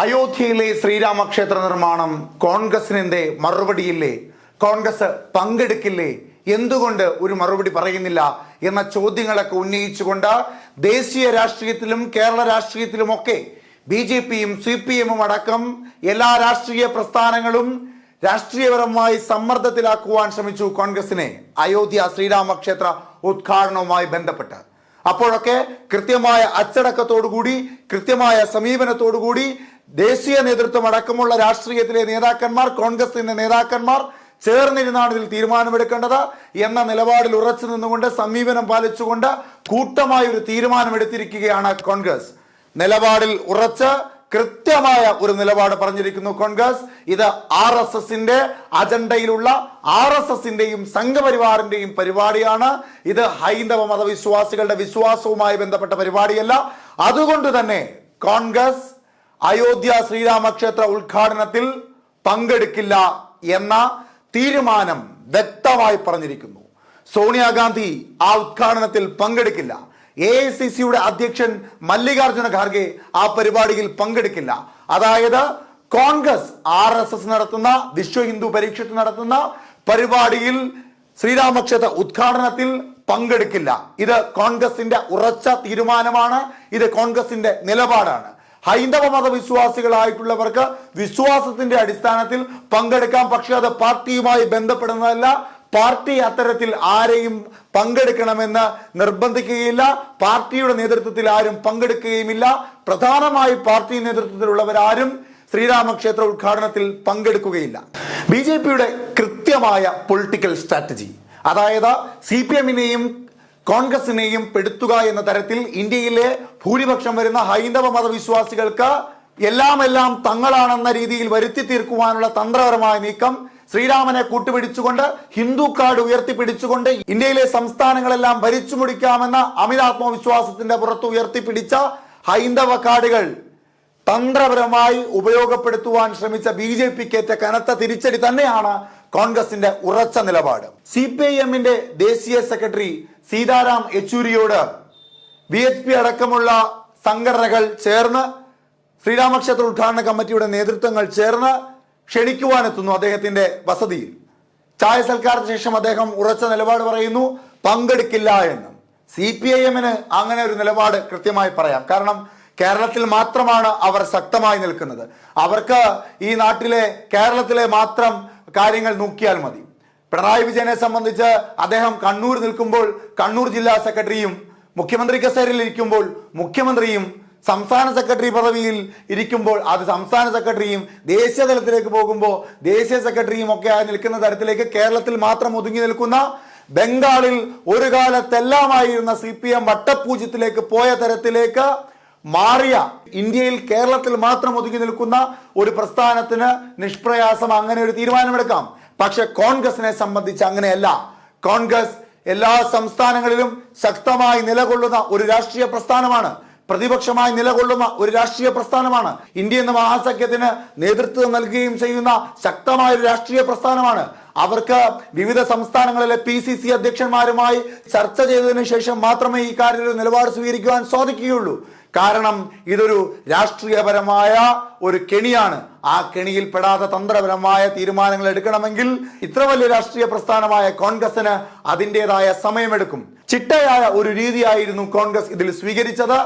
അയോധ്യയിലെ ശ്രീരാമക്ഷേത്ര നിർമ്മാണം കോൺഗ്രസിനെന്തേ മറുപടിയില്ലേ? കോൺഗ്രസ് പങ്കെടുക്കില്ലേ? എന്തുകൊണ്ട് ഒരു മറുപടി പറയുന്നില്ല എന്ന ചോദ്യങ്ങളൊക്കെ ഉന്നയിച്ചുകൊണ്ട് ദേശീയ രാഷ്ട്രീയത്തിലും കേരള രാഷ്ട്രീയത്തിലുമൊക്കെ ബി ജെ പിയും സി പി എമ്മും അടക്കം എല്ലാ രാഷ്ട്രീയ പ്രസ്ഥാനങ്ങളും രാഷ്ട്രീയപരമായി സമ്മർദ്ദത്തിലാക്കുവാൻ ശ്രമിച്ചു കോൺഗ്രസിനെ അയോധ്യ ശ്രീരാമക്ഷേത്ര ഉദ്ഘാടനവുമായി ബന്ധപ്പെട്ട്. അപ്പോഴൊക്കെ കൃത്യമായ അച്ചടക്കത്തോടുകൂടി കൃത്യമായ സമീപനത്തോടുകൂടി ദേശീയ നേതൃത്വം അടക്കമുള്ള രാഷ്ട്രീയത്തിലെ നേതാക്കന്മാർ കോൺഗ്രസിന്റെ നേതാക്കന്മാർ ചേർന്നിരുന്നാണ് ഇതിൽ തീരുമാനമെടുക്കേണ്ടത് എന്ന നിലപാടിൽ ഉറച്ചു നിന്നുകൊണ്ട് സമീപനം പാലിച്ചുകൊണ്ട് കൂട്ടമായ ഒരു തീരുമാനമെടുത്തിരിക്കുകയാണ് കോൺഗ്രസ്. നിലപാടിൽ ഉറച്ച് കൃത്യമായ ഒരു നിലപാട് പറഞ്ഞിരിക്കുന്നു കോൺഗ്രസ്. ഇത് ആർ എസ് എസിന്റെ അജണ്ടയിലുള്ള ആർ എസ് എസിന്റെയും സംഘപരിവാറിന്റെയും പരിപാടിയാണ്. ഇത് ഹൈന്ദവ മതവിശ്വാസികളുടെ വിശ്വാസവുമായി ബന്ധപ്പെട്ട പരിപാടിയല്ല. അതുകൊണ്ട് തന്നെ കോൺഗ്രസ് അയോധ്യ ശ്രീരാമക്ഷേത്ര ഉദ്ഘാടനത്തിൽ പങ്കെടുക്കില്ല എന്ന തീരുമാനം വ്യക്തമായി പറഞ്ഞിരിക്കുന്നു. സോണിയാഗാന്ധി ആ ഉദ്ഘാടനത്തിൽ പങ്കെടുക്കില്ല. എ ഐ സി സിയുടെ അധ്യക്ഷൻ മല്ലികാർജുന ഖാർഗെ ആ പരിപാടിയിൽ പങ്കെടുക്കില്ല. അതായത് കോൺഗ്രസ് ആർ എസ് എസ് നടത്തുന്ന വിശ്വ ഹിന്ദു പരീക്ഷത്ത് നടത്തുന്ന പരിപാടിയിൽ ശ്രീരാമക്ഷേത്ര ഉദ്ഘാടനത്തിൽ പങ്കെടുക്കില്ല. ഇത് കോൺഗ്രസിന്റെ ഉറച്ച തീരുമാനമാണ്. ഇത് കോൺഗ്രസിന്റെ നിലപാടാണ്. ഹൈന്ദവ മതവിശ്വാസികളായിട്ടുള്ളവർക്ക് വിശ്വാസത്തിന്റെ അടിസ്ഥാനത്തിൽ പങ്കെടുക്കാം. പക്ഷെ അത് പാർട്ടിയുമായി ബന്ധപ്പെടുന്നതല്ല. പാർട്ടി അത്തരത്തിൽ ആരെയും പങ്കെടുക്കണമെന്ന് നിർബന്ധിക്കുകയില്ല. പാർട്ടിയുടെ നേതൃത്വത്തിൽ ആരും പങ്കെടുക്കുകയുമില്ല. പ്രധാനമായി പാർട്ടി നേതൃത്വത്തിലുള്ളവരാരും ശ്രീരാമക്ഷേത്ര ഉദ്ഘാടനത്തിൽ പങ്കെടുക്കുകയില്ല. ബി ജെ പിയുടെ കൃത്യമായ പൊളിറ്റിക്കൽ സ്ട്രാറ്റജി അതായത് സി പി എമ്മിനെയും കോൺഗ്രസിനെയും പെടുത്തുക എന്ന തരത്തിൽ ഇന്ത്യയിലെ ഭൂരിപക്ഷം വരുന്ന ഹൈന്ദവ മതവിശ്വാസികൾക്ക് എല്ലാം എല്ലാം തങ്ങളാണെന്ന രീതിയിൽ വരുത്തി തീർക്കുവാനുള്ള തന്ത്രപരമായ നീക്കം ശ്രീരാമനെ കൂട്ടുപിടിച്ചുകൊണ്ട് ഹിന്ദു കാർഡ് ഉയർത്തിപ്പിടിച്ചുകൊണ്ട് ഇന്ത്യയിലെ സംസ്ഥാനങ്ങളെല്ലാം ഭരിച്ചു മുടിക്കാമെന്ന അമിതാത്മവിശ്വാസത്തിന്റെ പുറത്ത് ഉയർത്തിപ്പിടിച്ച ഹൈന്ദവ കാർഡുകൾ തന്ത്രപരമായി ഉപയോഗപ്പെടുത്തുവാൻ ശ്രമിച്ച ബി ജെ പിക്കേറ്റ കനത്ത തിരിച്ചടി തന്നെയാണ് കോൺഗ്രസിന്റെ ഉറച്ച നിലപാട്. സി പി ഐ എമ്മിന്റെ ദേശീയ സെക്രട്ടറി സീതാറാം യെച്ചൂരിയോട് ബി എച്ച് പി അടക്കമുള്ള സംഘടനകൾ ചേർന്ന് ശ്രീരാമക്ഷേത്ര ഉദ്ഘാടന കമ്മിറ്റിയുടെ നേതൃത്വങ്ങൾ ചേർന്ന് ക്ഷണിക്കുവാനെത്തുന്നു അദ്ദേഹത്തിന്റെ വസതിയിൽ. ചായ സൽക്കാരത്തിന് ശേഷം അദ്ദേഹം ഉറച്ച നിലപാട് പറയുന്നു പങ്കെടുക്കില്ല എന്ന്. സി പി ഐ എമ്മിന് അങ്ങനെ ഒരു നിലപാട് കൃത്യമായി പറയാം. കാരണം കേരളത്തിൽ മാത്രമാണ് അവർ ശക്തമായി നിൽക്കുന്നത്. അവർക്ക് ഈ നാട്ടിലെ കേരളത്തിലെ മാത്രം കാര്യങ്ങൾ നോക്കിയാൽ മതി. പിണറായി വിജയനെ സംബന്ധിച്ച് അദ്ദേഹം കണ്ണൂർ നിൽക്കുമ്പോൾ കണ്ണൂർ ജില്ലാ സെക്രട്ടറിയും മുഖ്യമന്ത്രി കസേരയിൽ ഇരിക്കുമ്പോൾ മുഖ്യമന്ത്രിയും സംസ്ഥാന സെക്രട്ടറി പദവിയിൽ ഇരിക്കുമ്പോൾ അത് സംസ്ഥാന സെക്രട്ടറിയും ദേശീയ തലത്തിലേക്ക് പോകുമ്പോൾ ദേശീയ സെക്രട്ടറിയും ഒക്കെ ആയി നിൽക്കുന്ന തരത്തിലേക്ക് കേരളത്തിൽ മാത്രം ഒതുങ്ങി നിൽക്കുന്ന ബംഗാളിൽ ഒരു കാലത്തെല്ലാമായിരുന്ന സി പി എം വട്ടപ്പൂജ്യത്തിലേക്ക് പോയ തരത്തിലേക്ക് മാറിയ ഇന്ത്യയിൽ കേരളത്തിൽ മാത്രം ഒതുങ്ങി നിൽക്കുന്ന ഒരു പ്രസ്ഥാനത്തിന് നിഷ്പ്രയാസം അങ്ങനെ ഒരു തീരുമാനമെടുക്കാം. പക്ഷെ കോൺഗ്രസിനെ സംബന്ധിച്ച് അങ്ങനെയല്ല. കോൺഗ്രസ് എല്ലാ സംസ്ഥാനങ്ങളിലും ശക്തമായി നിലകൊള്ളുന്ന ഒരു രാഷ്ട്രീയ പ്രസ്ഥാനമാണ്. പ്രതിപക്ഷമായി നിലകൊള്ളുന്ന ഒരു രാഷ്ട്രീയ പ്രസ്ഥാനമാണ്. ഇന്ത്യ എന്ന മഹാസഖ്യത്തിന് നേതൃത്വം നൽകുകയും ചെയ്യുന്ന ശക്തമായ ഒരു രാഷ്ട്രീയ പ്രസ്ഥാനമാണ്. അവർക്ക് വിവിധ സംസ്ഥാനങ്ങളിലെ പി സി സി അധ്യക്ഷന്മാരുമായി ചർച്ച ചെയ്തതിനു ശേഷം മാത്രമേ ഈ കാര്യത്തിൽ നിലപാട് സ്വീകരിക്കുവാൻ സാധിക്കുകയുള്ളൂ. കാരണം ഇതൊരു രാഷ്ട്രീയപരമായ ഒരു കെണിയാണ്. ആ കെണിയിൽ പെടാത്ത തന്ത്രപരമായ തീരുമാനങ്ങൾ എടുക്കണമെങ്കിൽ ഇത്ര വലിയ രാഷ്ട്രീയ പ്രസ്ഥാനമായ കോൺഗ്രസിന് അതിന്റെതായ സമയമെടുക്കും. ചിട്ടയായ ഒരു രീതിയായിരുന്നു കോൺഗ്രസ് ഇതിൽ സ്വീകരിച്ചത്.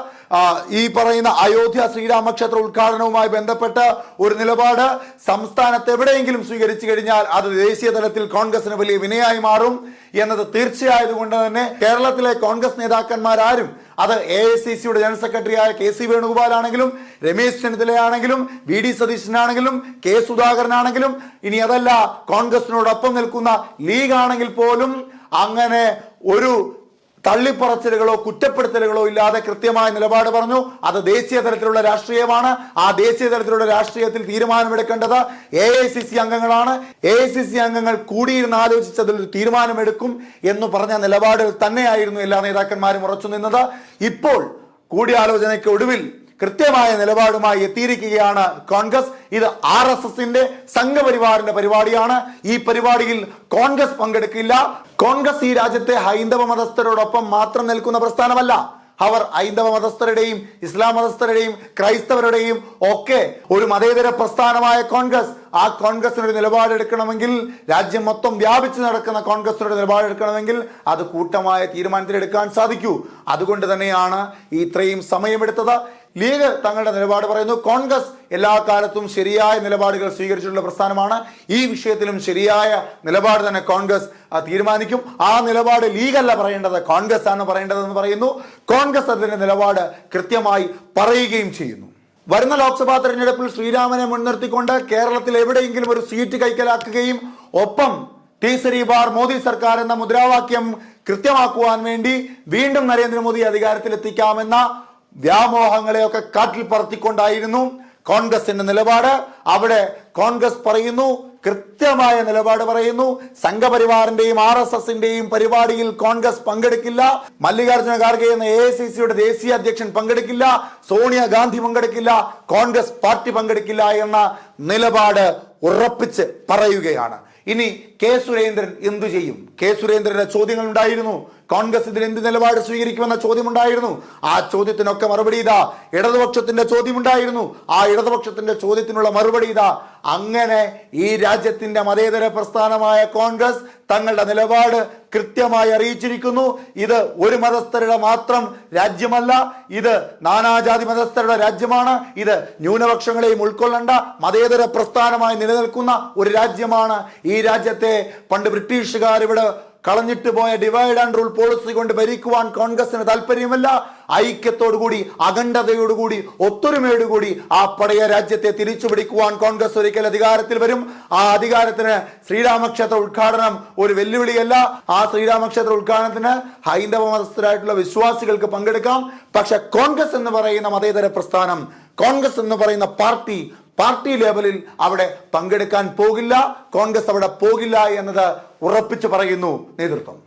ഈ പറയുന്ന അയോധ്യ ശ്രീരാമക്ഷേത്ര ഉദ്ഘാടനവുമായി ബന്ധപ്പെട്ട് ഒരു നിലപാട് സംസ്ഥാനത്ത് എവിടെയെങ്കിലും സ്വീകരിച്ചു കഴിഞ്ഞാൽ അത് ദേശീയ തലത്തിൽ കോൺഗ്രസിന് വലിയ വിനയായി മാറും എന്നത് തീർച്ചയായതുകൊണ്ട് തന്നെ കേരളത്തിലെ കോൺഗ്രസ് നേതാക്കന്മാരാരും അത് എ ഐ സി സിയുടെ ജനറൽ സെക്രട്ടറിയായ കെ സി വേണുഗോപാൽ ആണെങ്കിലും രമേശ് ചെന്നിത്തലയാണെങ്കിലും വി ഡി സതീശനാണെങ്കിലും കെ സുധാകരനാണെങ്കിലും ഇനി അതല്ല കോൺഗ്രസിനോടൊപ്പം നിൽക്കുന്ന ലീഗ് ആണെങ്കിൽ പോലും അങ്ങനെ ഒരു തള്ളിപ്പറച്ചിലുകളോ കുറ്റപ്പെടുത്തലുകളോ ഇല്ലാതെ കൃത്യമായ നിലപാട് പറഞ്ഞു. അത് ദേശീയ തലത്തിലുള്ള രാഷ്ട്രീയമാണ്. ആ ദേശീയ തലത്തിലുള്ള രാഷ്ട്രീയത്തിൽ തീരുമാനമെടുക്കേണ്ടത് എ ഐ സി സി അംഗങ്ങളാണ്. എ ഐ സി സി അംഗങ്ങൾ കൂടിയിരുന്ന് ആലോചിച്ചതിൽ ഒരു തീരുമാനമെടുക്കും എന്ന് പറഞ്ഞ നിലപാടിൽ തന്നെയായിരുന്നു എല്ലാ നേതാക്കന്മാരും ഉറച്ചു നിന്നത്. ഇപ്പോൾ കൂടിയാലോചനയ്ക്ക് ഒടുവിൽ കൃത്യമായ നിലപാടുമായി എത്തിയിരിക്കുകയാണ് കോൺഗ്രസ്. ഇത് ആർ എസ് എസിന്റെ സംഘപരിവാറിന്റെ പരിപാടിയാണ്. ഈ പരിപാടിയിൽ കോൺഗ്രസ് പങ്കെടുക്കില്ല. കോൺഗ്രസ് ഈ രാജ്യത്തെ ഹൈന്ദവ മതസ്ഥരോടൊപ്പം മാത്രം നിൽക്കുന്ന പ്രസ്ഥാനമല്ല. അവർ ഹൈന്ദവ മതസ്ഥരുടെയും ഇസ്ലാം മതസ്ഥരുടെയും ക്രൈസ്തവരുടെയും ഒക്കെ ഒരു മതേതര പ്രസ്ഥാനമായ കോൺഗ്രസ്. ആ കോൺഗ്രസിനൊരു നിലപാടെടുക്കണമെങ്കിൽ രാജ്യം മൊത്തം വ്യാപിച്ചു നടക്കുന്ന കോൺഗ്രസിനൊരു നിലപാടെടുക്കണമെങ്കിൽ അത് കൂട്ടമായ തീരുമാനത്തിലെടുക്കാൻ സാധിക്കൂ. അതുകൊണ്ട് തന്നെയാണ് ഇത്രയും സമയമെടുത്തത്. ലീഗ് തങ്ങളുടെ നിലപാട് പറയുന്നു. കോൺഗ്രസ് എല്ലാ കാലത്തും ശരിയായ നിലപാടുകൾ സ്വീകരിച്ചിട്ടുള്ള പ്രസ്ഥാനമാണ്. ഈ വിഷയത്തിലും ശരിയായ നിലപാട് തന്നെ കോൺഗ്രസ് തീരുമാനിക്കും. ആ നിലപാട് ലീഗല്ല പറയേണ്ടത് കോൺഗ്രസ് ആണ് പറയേണ്ടതെന്ന് പറയുന്നു. കോൺഗ്രസ് അതിന്റെ നിലപാട് കൃത്യമായി പറയുകയും ചെയ്യുന്നു. വരുന്ന ലോക്സഭാ തെരഞ്ഞെടുപ്പിൽ ശ്രീരാമനെ മുൻനിർത്തിക്കൊണ്ട് കേരളത്തിൽ എവിടെയെങ്കിലും ഒരു സീറ്റ് കൈക്കലാക്കുകയും ഒപ്പം ടി ബാർ മോദി സർക്കാർ എന്ന മുദ്രാവാക്യം കൃത്യമാക്കുവാൻ വേണ്ടി വീണ്ടും നരേന്ദ്രമോദി അധികാരത്തിലെത്തിക്കാമെന്ന വ്യാമോഹങ്ങളെയൊക്കെ കാട്ടിൽ പറത്തിക്കൊണ്ടായിരുന്നു കോൺഗ്രസിന്റെ നിലപാട്. അവിടെ കോൺഗ്രസ് പറയുന്നു കൃത്യമായ നിലപാട് പറയുന്നു. സംഘപരിവാറിന്റെയും ആർ എസ് എസിന്റെയും പരിപാടിയിൽ കോൺഗ്രസ് പങ്കെടുക്കില്ല. മല്ലികാർജുന ഖാർഗെ എന്ന എ സി സിയുടെ ദേശീയ അധ്യക്ഷൻ പങ്കെടുക്കില്ല. സോണിയാഗാന്ധി പങ്കെടുക്കില്ല. കോൺഗ്രസ് പാർട്ടി പങ്കെടുക്കില്ല എന്ന നിലപാട് ഉറപ്പിച്ച് പറയുകയാണ്. ഇനി കെ സുരേന്ദ്രൻ എന്തു ചെയ്യും? കെ സുരേന്ദ്രന്റെ ചോദ്യങ്ങൾ ഉണ്ടായിരുന്നു കോൺഗ്രസ് ഇതിന് എന്ത് നിലപാട് സ്വീകരിക്കുമെന്ന ചോദ്യമുണ്ടായിരുന്നു. ആ ചോദ്യത്തിനൊക്കെ മറുപടി ഇതാ. ഇടതുപക്ഷത്തിന്റെ ചോദ്യമുണ്ടായിരുന്നു. ആ ഇടതുപക്ഷത്തിന്റെ ചോദ്യത്തിനുള്ള മറുപടി ഇതാ. അങ്ങനെ ഈ രാജ്യത്തിന്റെ മതേതര പ്രസ്ഥാനമായ കോൺഗ്രസ് തങ്ങളുടെ നിലപാട് കൃത്യമായി അറിയിച്ചിരിക്കുന്നു. ഇത് ഒരു മതസ്ഥരുടെ മാത്രം രാജ്യമല്ല. ഇത് നാനാജാതി മതസ്ഥരുടെ രാജ്യമാണ്. ഇത് ന്യൂനപക്ഷങ്ങളെയും ഉൾക്കൊള്ളേണ്ട. മതേതര പ്രസ്ഥാനമായി നിലനിൽക്കുന്ന ഒരു രാജ്യമാണ് ഈ രാജ്യത്തെ പണ്ട് ബ്രിട്ടീഷുകാർ ഇവിടെ കളഞ്ഞിട്ട് പോയ ഡിവൈഡ് ആൻഡ് റൂൾ പോളിസി കൊണ്ട് ഭരിക്കുവാൻ കോൺഗ്രസിന് താല്പര്യമല്ല. ഐക്യത്തോടുകൂടി അഖണ്ഡതയോടുകൂടി ഒത്തൊരുമയോടുകൂടി ആ പഴയ രാജ്യത്തെ തിരിച്ചു പിടിക്കുവാൻ കോൺഗ്രസ് ഒരിക്കൽ അധികാരത്തിൽ വരും. ആ അധികാരത്തിന് ശ്രീരാമക്ഷേത്ര ഉദ്ഘാടനം ഒരു വെല്ലുവിളിയല്ല. ആ ശ്രീരാമക്ഷേത്ര ഉദ്ഘാടനത്തിന് ഹൈന്ദവ മതസ്ഥരായിട്ടുള്ള വിശ്വാസികൾക്ക് പങ്കെടുക്കാം. പക്ഷെ കോൺഗ്രസ് എന്ന് പറയുന്ന മതേതര പ്രസ്ഥാനം കോൺഗ്രസ് എന്ന് പറയുന്ന പാർട്ടി പാർട്ടി ലെവലിൽ അവിടെ പങ്കെടുക്കാൻ പോകില്ല കോൺഗ്രസ് അവിടെ പോകില്ല എന്നത് ഉറപ്പിച്ചു പറയുന്നു നേതൃത്വം.